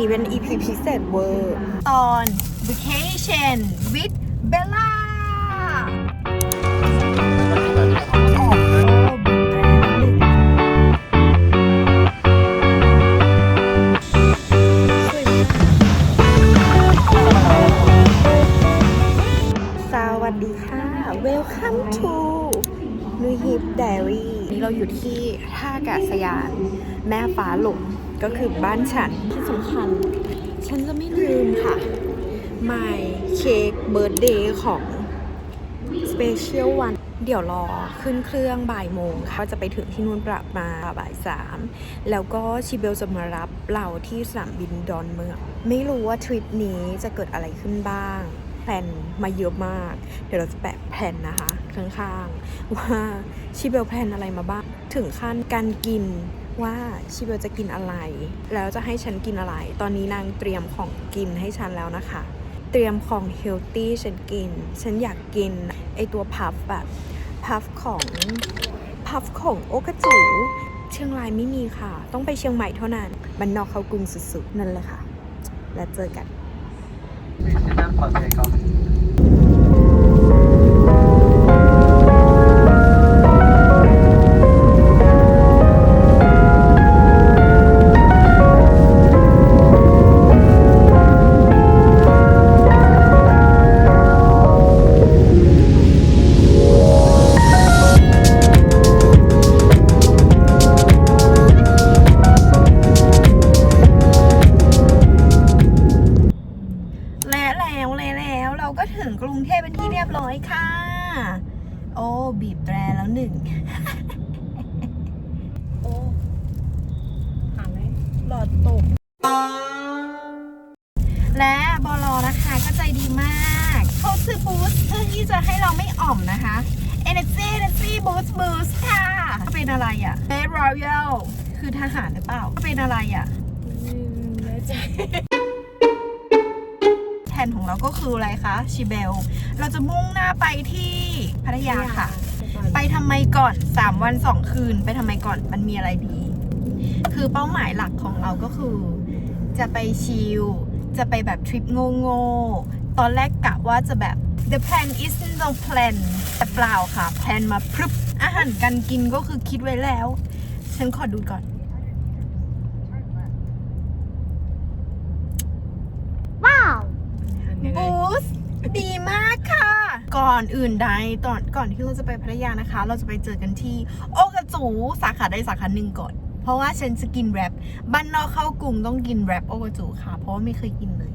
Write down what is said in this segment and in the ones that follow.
นี้เป็น EP พิเศษเวอร์ ตอน Vacation with Bella ออกแล้วบีบแตรหนึ่งสวัสดีค่ะ Welcome to New Hip Diary นี่เราอยู่ที่ท่าอากาศยาน แม่ฟ้าหลงก็คือบ้านฉันที่สำคัญ ฉันจะไม่ลืมค่ะ My Cake Birthday ของ Special One เดี๋ยวรอขึ้นเครื่องบ่ายโมงค่ะจะไปถึงที่นู่นประมาณบ่ายสามแล้วก็ชิเบลจะมารับเราที่สนามบินดอนเมือง ไม่รู้ว่าทริปนี้จะเกิดอะไรขึ้นบ้าง แพลนมาเยอะมาก เดี๋ยวเราจะแปะแผนนะคะ ข้างๆ ว่าชิเบลแพลนอะไรมาบ้าง ถึงขั้นการกินว่าชิเบลจะกินอะไร แล้วจะให้ฉันกินอะไร ตอนนี้นางเตรียมของกินให้ฉันแล้วนะคะ เตรียมของเฮลตี้ฉันกิน ฉันอยากกินไอตัวพัฟแบบพัฟของพัฟของโอกาจูเชียงรายไม่มีค่ะ ต้องไปเชียงใหม่เท่านั้นบันนอกเขากรุงสุดๆ นั่นแหละค่ะ แล้วเจอกัน 你须先跑这个。 หลอดตก และบอลอนะคะก็ใจดีมากเขาซื้อบูสต์เพื่อที่จะให้เราไม่อ่อมนะคะ Energy Energy Boost Boost ค่ะ เป็นอะไรอะ่ะ Red Royal คือทหารหรือเปล่า เป็นอะไรอะ่ะแผนของเราก็คืออะไรคะชิเบล เราจะมุ่งหน้าไปที่พัทยาค่ะ ไปทำไมก่อน 3 วัน 2 คืน ไปทำไมก่อนมันมีอะไรดี คือเป้าหมายหลักของเราก็คือ จะไปชิล จะไปแบบทริปโง่ๆ ตอนแรกกะว่าจะแบบ the plan is no plan แต่เปล่าค่ะ แพลนมาพรึบ อาหารการกินก็คือคิดไว้แล้ว ฉันขอดูก่อนบูสดีมากค่ะ ก่อนอื่นใดตอนก่อนที่เราจะไปพัทยานะคะ เราจะไปเจอกันที่ โอกาจู สาขาใดสาขาหนึ่งก่อน เพราะว่าฉันจะกินแรปบ้านนอกเข้ากรุงต้องกินแรปโอกาจูค่ะ เพราะว่าไม่เคยกินเลย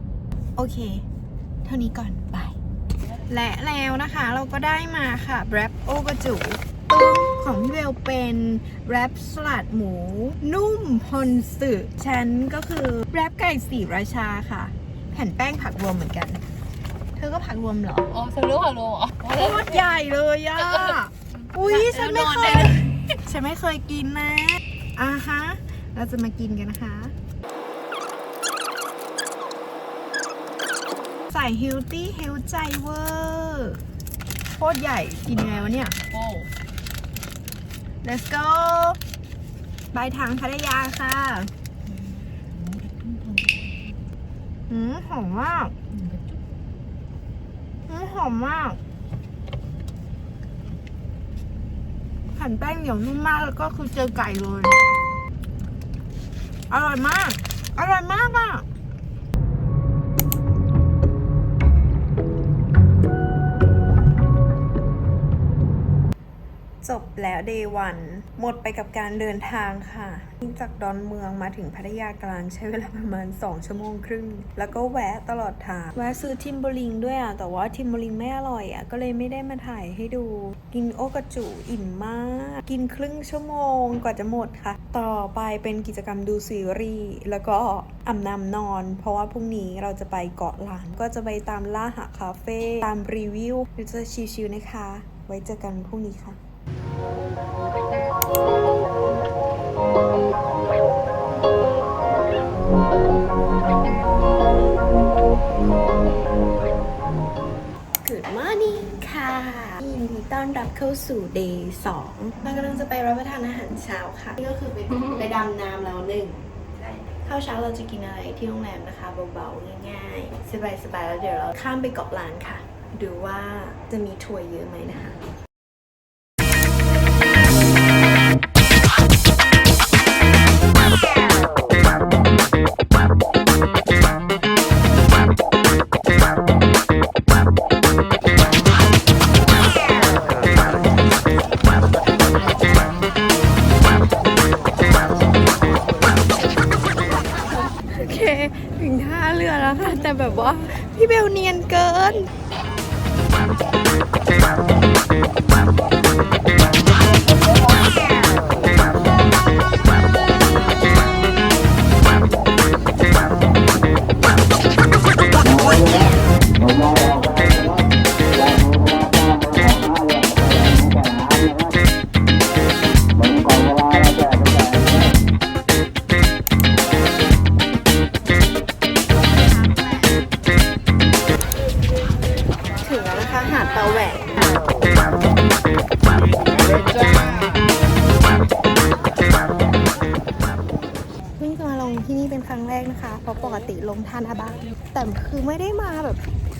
โอเค เท่านี้ก่อนบายและแล้วนะคะเราก็ได้มาค่ะแรปโอกาจูตึ้งของพี่เบลเป็นแรปสลัดหมู นุ่มพอนสึฉันก็คือแรปไก่สีราชาค่ะ แผ่นแป้งผักรวมเหมือนกัน เธอก็ผักรวมเหรออ๋อฉันรู้ค่ะรู้อ๋อโคตรใหญ่เลยอะ อุ้ยฉันไม่เคย ฉันไม่เคยกินนะ อ่าฮะ เราจะมากินกันนะคะ ใส่ฮิลตี้เฮลใจเวอร์โคตรใหญ่กินยังไงวะเนี่ย โอ้ let's go ปลายทางพัทยาค่ะหืมหอมมากหืมหอมมากแผ่ นแป้งเหนียวนุ่มมากแล้วก็คือเจอไก่เลย อร่อยมาก อร่อยมากอะ จบแล้วเดย์วันหมดไปกับการเดินทางค่ะจากดอนเมืองมาถึงพัทยากลางใช้เวลาประมาณ 2 ชั่วโมงครึ่ง แล้วก็แวะตลอดทาง แวะซื้อทิมเบอริงด้วยอะ แต่ว่าทิมเบอริงไม่อร่อยอะ ก็เลยไม่ได้มาถ่ายให้ดู กินโอกาจูอิ่มมาก กินครึ่งชั่วโมงกว่าจะหมดค่ะ ต่อไปเป็นกิจกรรมดูซีรีส์แล้วก็อาบน้ำนอน เพราะว่าพรุ่งนี้เราจะไปเกาะล้านก็จะไปตามล่าหาคาเฟ่ตามรีวิวเดี๋ยวจะชิวๆนะคะ ไว้เจอกันพรุ่งนี้ค่ะ Good morning ค่ะยินดีต้อนรับเข้าสู่ day 2เรากำลังจะไปรับประทานอาหารเช้าค่ะนี่ก็คือไปไปดำน้ำแล้วหนึ่งข้าวเช้าเราจะกินอะไรที่โรงแรมนะคะเบาๆ ง่ายๆ สบายๆ แล้วเดี๋ยวเราข้ามไปเกาะล้านค่ะ ดูว่าจะมีทัวร์เยอะไหมนะคะ แต่แบบว่า พี่เบลเนียนเกิน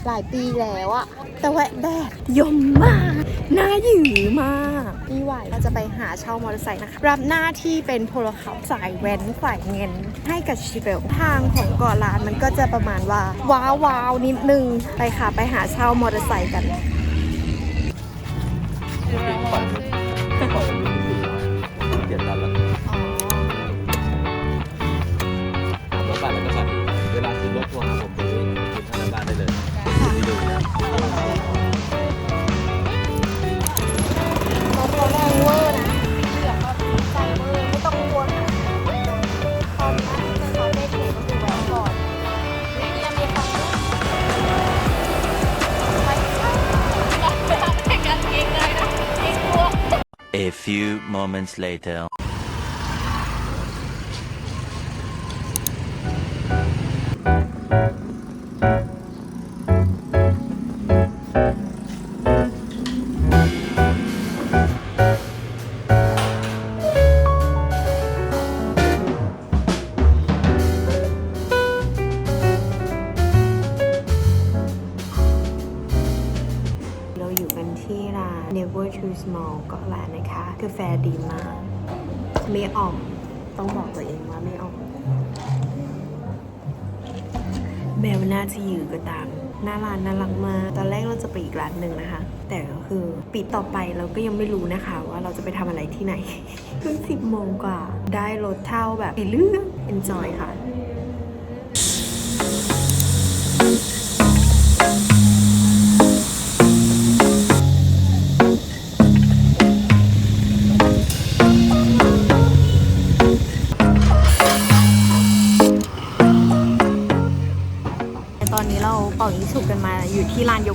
หลายปีแล้วอะแต่แหวะแดดยมมากหน้าหยือมากนี่ไหวเราจะไปหาเช่ามอเตอร์ไซค์นะคะ รับหน้าที่เป็นพลขับสายแว้นสายเงินให้กับชิเบลทางของเกาะล้านมันก็จะประมาณว่า ว้าววาวๆนิดนึงไปค่ะไปหาเช่ามอเตอร์ไซค์กัน moments later. อ่อก ต้องบอกตัวเองว่าไม่ออก แมวน่าจะอยู่ก็ตามหน้าร้านน่ารักมากตอนแรกเราจะไปอีกร้านหนึ่งนะคะ แต่ก็คือปิดต่อไปเราก็ยังไม่รู้นะคะ ว่าเราจะไปทำอะไรที่ไหนเพิ่งสิบโมงกว่า ได้รถเท่าแบบสีเรื่อง enjoy ค่ะ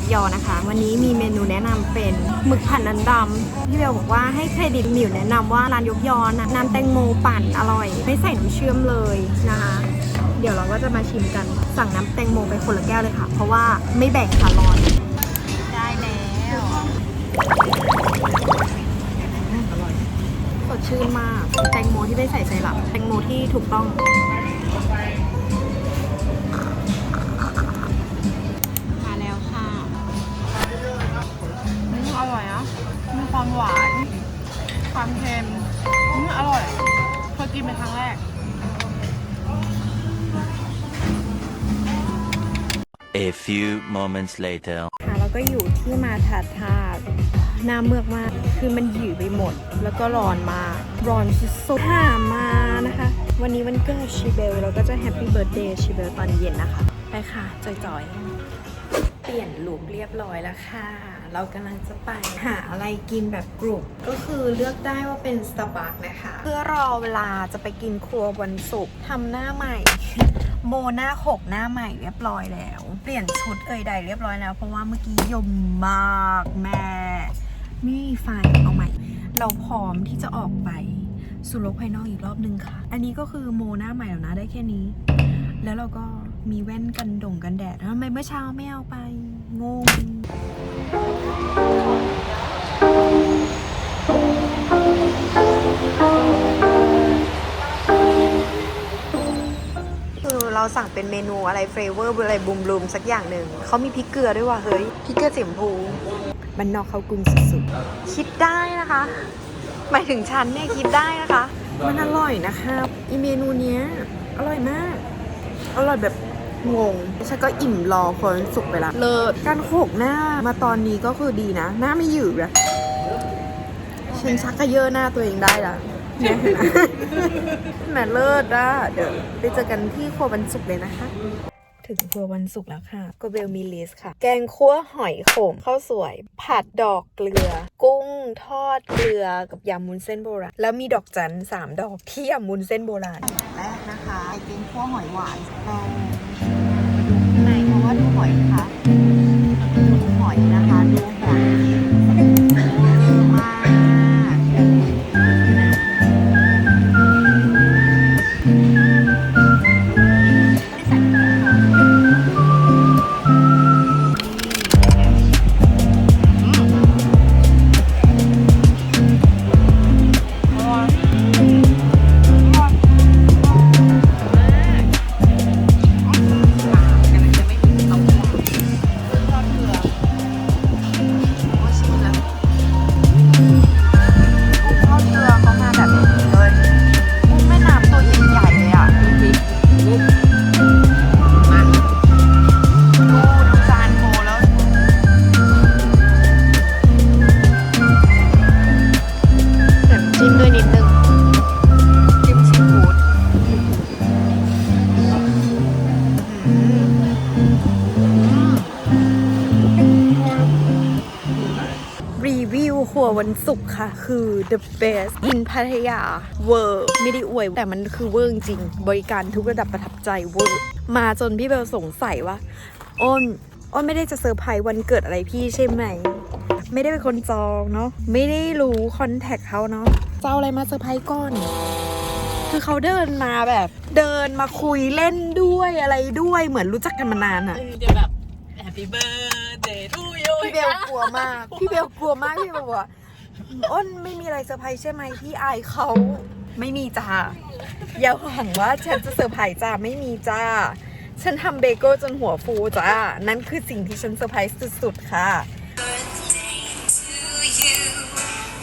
กยอนะคะ วันนี้มีเมนูแนะนำเป็นหมึกผัดน้ำดำพี่เบลบอกว่าให้เครดิตหมิวแนะนำว่าร้านยกยอนะน้ำแตงโมปั่นอร่อย ไม่ใส่น้ำเชื่อมเลยนะคะ เดี๋ยวเราก็จะมาชิมกันสั่งน้ำแตงโมไปคนละแก้วเลยค่ะ เพราะว่าไม่แบ่งค่ะร้อนได้แล้วอร่อยสดชื่นมากแตงโมที่ไม่ใส่ไซรัปแตงโมที่ถูกต้อง ความเค็มอืมอร่อยเคยกินเป็นครั้งแรก A few moments later. ค่ะแล้วก็อยู่ที่มาถาดทาดหน้าเมือกมาก คือมันหยืดไปหมด แล้วก็ร้อนมาก ร้อนสุดๆค่ะมานะคะ วันนี้วันเกิดชีเบลเราก็จะแฮปปี้เบิร์ดเดย์ชีเบลตอนเย็นนะคะ ไปค่ะจอยๆ เปลี่ยนลุคเรียบร้อยแล้วค่ะ เรากำลังจะไปหาอะไรกินแบบกลุ่มก็คือเลือกได้ว่าเป็น Starbucks นะคะ เพื่อรอเวลาจะไปกินครัววันศุกร์ทำหน้าใหม่ โมหน้าหกหน้าใหม่เรียบร้อยแล้ว เปลี่ยนชุดเอ่ยใดเรียบร้อยแล้ว เพราะว่าเมื่อกี้ยมมากแม่ไม่ไฟเอาใหม่ เราพร้อมที่จะออกไปสู่โลกภายนอกอีกรอบนึงค่ะ อันนี้ก็คือโมหน้าใหม่แล้วนะได้แค่นี้ แล้วเราก็มีแว่นกันดงกันแดดทำไมเมื่อเช้าไม่เอาไปงง เราสั่งเป็นเมนูอะไรเฟรเวอร์อะไรบูมบูมสักอย่างหนึ่ง เขามีพริกเกลือด้วยว่ะเฮ้ยพริกเกลือสีชมพูมันนอกเขากรุงสุดๆคิดได้นะคะ หมายถึงฉันเนี่ยคิดได้นะคะ มันอร่อยนะคะอีเมนูเนี้ยอร่อยมาก อร่อยแบบ งงฉันก็อิ่มรอคนสุกไปละเลิศการโขกหน้ามาตอนนี้ก็คือดีนะ หน้าไม่หยืดอะฉันชักกระเยอะหน้าตัวเองได้ละเนี่ยเห็นไหมแหมเลิศอะเดี๋ยวไปเจอกันที่ครัววันศุกร์เลยนะคะถึงครัววันศุกร์แล้วค่ะโกเบลมีลิสค่ะ แกงคั่วหอยขมข้าวสวย ผัดดอกเกลือ กุ้งทอดเกลือกับยำมุนเส้นโบราณ แล้วมีดอกจันสามดอกที่ยำมุนเส้นโบราณแรกนะคะไอเป็นคั่วหอยหวานเราดูข้าดูหอยนะคะ ดูหอยนะคะ ดู รีวิวครัววันศุกร์ค่ะ คือ the best in พัทยาเวอร์ไม่ได้อวย แต่มันคือเวอร์จริง บริการทุกระดับประทับใจเวอร์มาจนพี่เบลสงสัยว่าอ้นอ้นไม่ได้จะเซอร์ไพรส์วันเกิดอะไรพี่ใช่ไหม ไม่ได้เป็นคนจองเนาะไม่ได้รู้คอนแทคเขาเนาะจะเอาอะไรมาเซอร์ไพรส์ก่อนคือเขาเดินมาแบบ เดินมาคุยเล่นด้วยอะไรด้วยเหมือนรู้จักกันมานานอะจะแบบ Happy birthday to you พี่เบลกลัวมาก พี่เบลกลัวมากพี่เบลบอกว่าอ้นไม่มีอะไรเซอร์ไพรส์ใช่ไหมพี่อายเขาไม่มีจ้าอย่าหวังว่าฉันจะเซอร์ไพรส์จ้าไม่มีจ้าฉันทำเบเกิลจนหัวฟูจ้านั่นคือสิ่งที่ฉันเซอร์ไพรส์สุดๆค่ะ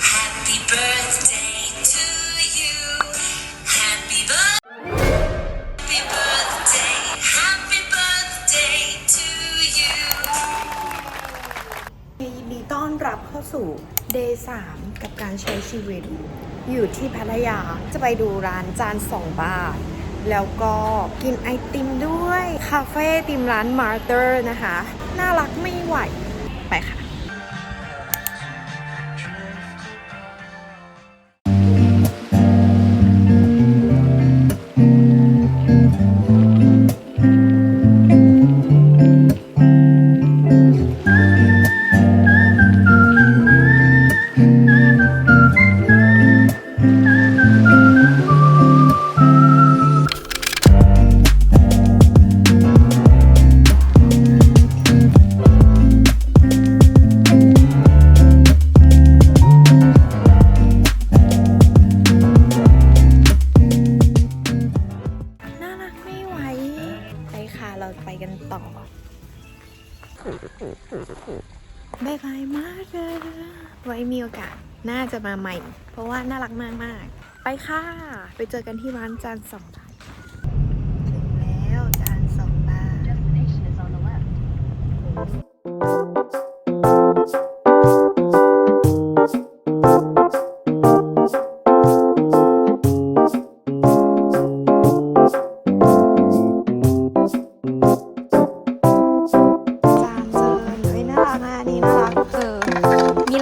Happy birthday รับเข้าสู่ Day 3 กับการใช้ชีวิต อยู่ที่พัทยาจะไปดูร้านจาน 2 บาท แล้วก็กินไอติมด้วย คาเฟ่ติมร้านมาร์เตอร์นะคะ น่ารักไม่ไหว ไปค่ะ ไว้มีโอกาสน่าจะมาใหม่ เพราะว่าน่ารักมากมากๆไปค่ะ ไปเจอกันที่ร้านจานสองบาทถึง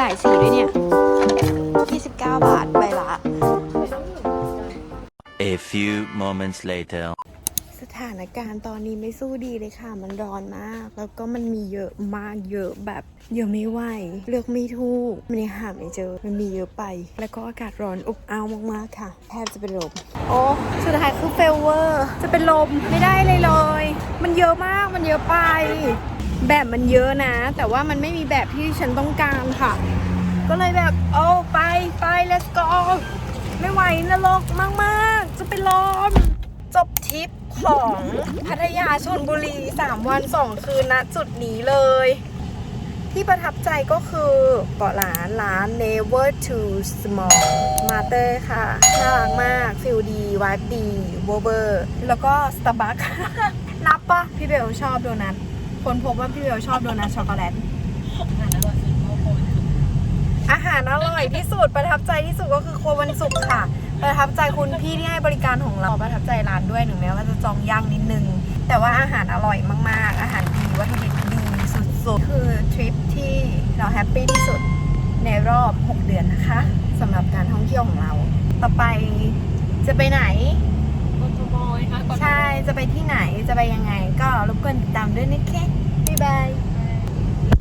ลายสีด้วยเนี่ย 29 บาทใบละ A few moments later. สถานการณ์ตอนนี้ไม่สู้ดีเลยค่ะ มันร้อนมาก แล้วก็มันมีเยอะมากเยอะแบบเยอะไม่ไหว เลือกไม่ถูก มันยังหาไม่เจอ มันมีเยอะไป แล้วก็อากาศร้อนอบอ้าวมากๆค่ะ แทบจะเป็นลม โอ้สุดท้ายคือเฟลเวอร์ จะเป็นลมไม่ได้เลยเลย มันเยอะมาก มันเยอะไป แบบมันเยอะนะ แต่ว่ามันไม่มีแบบที่ฉันต้องการค่ะ ก็เลยแบบโอ้ไปไป let's go ไม่ไหวนรกมาก ๆ จะเป็นลมจบทริปของพัทยาชนบุรี 3 วัน 2 คืนณจุดนี้เลย ที่ประทับใจก็คือเกาะร้านร้าน Never Too Small Mater ค่ะ น่ารักมาก ฟิลดีวายดีเวอร์เบอร์ แล้วก็ Starbucks นับปะพี่เบลชอบโดนัท คนพบว่าพี่เบลชอบโดนัทช็อกโกแลต อาหารอร่อยที่สุดประทับใจที่สุดก็คือครัววันศุกร์ค่ะ ประทับใจคุณพี่ที่ให้บริการของเราประทับใจร้านด้วยถึงแม้ว่าจะจองย่างนิดนึง แต่ว่าอาหารอร่อยมากๆ อาหารดีวัตถุดิบดีสุดๆ คือทริปที่เราแฮปปี้ที่สุดในรอบ 6 เดือนนะคะสำหรับการท่องเที่ยวของเรา ต่อไปจะไปไหน ใช่ จะไปที่ไหน จะไปยังไง ก็รบกวนติดตามด้วยนะคะบ๊ายบาย